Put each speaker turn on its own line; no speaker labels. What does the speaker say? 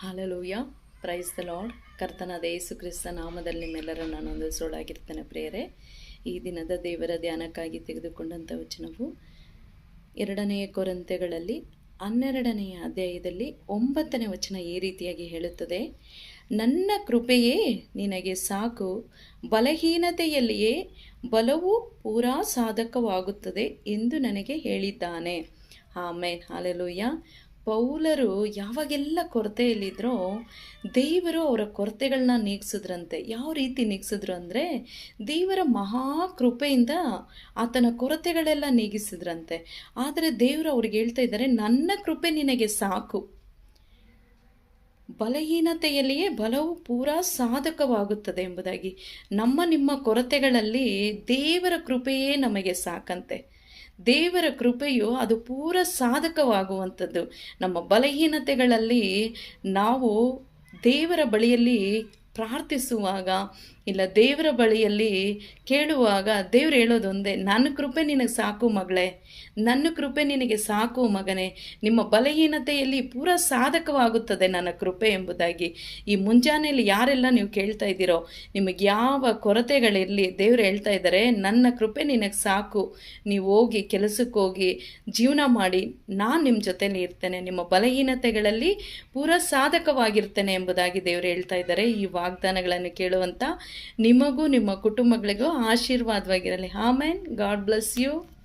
Hallelujah. Praise the lord. ಕರ್ತನಾದ ಯೇಸು ಕ್ರಿಸ್ತ ನಾಮದಲ್ಲಿ ನಿಮ್ಮೆಲ್ಲರನ್ನು ನಾನು ಹೊಂದಿಸೋಳಾಗಿರ್ತೇನೆ ಪ್ರೇರೆ ಈ ದಿನದ ದೇವರ ಧ್ಯಾನಕ್ಕಾಗಿ ತೆಗೆದುಕೊಂಡಂಥ ವಚನವು ಎರಡನೆಯ ಕೊರಂತೆಗಳಲ್ಲಿ ಹನ್ನೆರಡನೆಯ ಅಧ್ಯಾಯದಲ್ಲಿ ಒಂಬತ್ತನೇ ವಚನ ಈ ರೀತಿಯಾಗಿ ಹೇಳುತ್ತದೆ. ನನ್ನ ಕೃಪೆಯೇ ನಿನಗೆ ಸಾಕು. ಬಲಹೀನತೆಯಲ್ಲಿಯೇ ಬಲವು ಪೂರಾ ಸಾಧಕವಾಗುತ್ತದೆ ಎಂದು ನನಗೆ ಹೇಳಿದ್ದಾನೆ. ಆಮೇನ್. ಹಾಲೆಲೂಯ್ಯ ಪೌಲರು ಯಾವಾಗೆಲ್ಲ ಕೊರತೆಯಲ್ಲಿದ್ದರೋ ದೇವರು ಅವರ ಕೊರತೆಗಳನ್ನ ನೀಗಿಸಿದ್ರಂತೆ. ಯಾವ ರೀತಿ ನೀಗಿಸಿದ್ರು ಅಂದರೆ ದೇವರ ಮಹಾ ಕೃಪೆಯಿಂದ ಆತನ ಕೊರತೆಗಳೆಲ್ಲ ನೀಗಿಸಿದ್ರಂತೆ. ಆದರೆ ದೇವರು ಅವ್ರಿಗೆ ಹೇಳ್ತಾ ಇದ್ದಾರೆ, ನನ್ನ ಕೃಪೆ ನಿನಗೆ ಸಾಕು. ಬಲಹೀನತೆಯಲ್ಲಿಯೇ ಬಲವು ಪೂರ ಸಾಧಕವಾಗುತ್ತದೆ ಎಂಬುದಾಗಿ. ನಮ್ಮ ನಿಮ್ಮ ಕೊರತೆಗಳಲ್ಲಿ ದೇವರ ಕೃಪೆಯೇ ನಮಗೆ ಸಾಕಂತೆ. ದೇವರ ಕೃಪೆಯು ಅದು ಪೂರ ಸಾಧಕವಾಗುವಂಥದ್ದು. ನಮ್ಮ ಬಲಹೀನತೆಗಳಲ್ಲಿ ನಾವು ದೇವರ ಬಳಿಯಲ್ಲಿ ಪ್ರಾರ್ಥಿಸುವಾಗ ಇಲ್ಲ, ದೇವರ ಬಳಿಯಲ್ಲಿ ಕೇಳುವಾಗ ದೇವ್ರು ಹೇಳೋದೊಂದೇ, ನನ್ನ ಕೃಪೆ ನಿನಗೆ ಸಾಕು ಮಗಳೇ, ನನ್ನ ಕೃಪೆ ನಿನಗೆ ಸಾಕು ಮಗನೇ, ನಿಮ್ಮ ಬಲಹೀನತೆಯಲ್ಲಿ ಪೂರ ಸಾಧಕವಾಗುತ್ತದೆ ನನ್ನ ಕೃಪೆ ಎಂಬುದಾಗಿ. ಈ ಮುಂಜಾನೆಯಲ್ಲಿ ಯಾರೆಲ್ಲ ನೀವು ಕೇಳ್ತಾ ಇದ್ದೀರೋ, ನಿಮಗೆ ಯಾವ ಕೊರತೆಗಳಿರಲಿ, ದೇವ್ರು ಹೇಳ್ತಾ ಇದ್ದಾರೆ, ನನ್ನ ಕೃಪೆ ನಿನಗೆ ಸಾಕು, ನೀವು ಹೋಗಿ ಕೆಲಸಕ್ಕೆ ಹೋಗಿ ಜೀವನ ಮಾಡಿ, ನಾನು ನಿಮ್ಮ ಜೊತೆಲಿ ಇರ್ತೇನೆ, ನಿಮ್ಮ ಬಲಹೀನತೆಗಳಲ್ಲಿ ಪೂರ ಸಾಧಕವಾಗಿರ್ತೇನೆ ಎಂಬುದಾಗಿ ದೇವ್ರು ಹೇಳ್ತಾ ಇದ್ದಾರೆ, ಈ ವಾಗ್ದಾನಗಳನ್ನು ಕೇಳುವಂಥ ನಿಮಗೂ ನಿಮ್ಮ ಕುಟುಂಬಗಳಿಗೂ ಆಶೀರ್ವಾದವಾಗಿರಲಿ. ಆಮೇನ್. God bless you.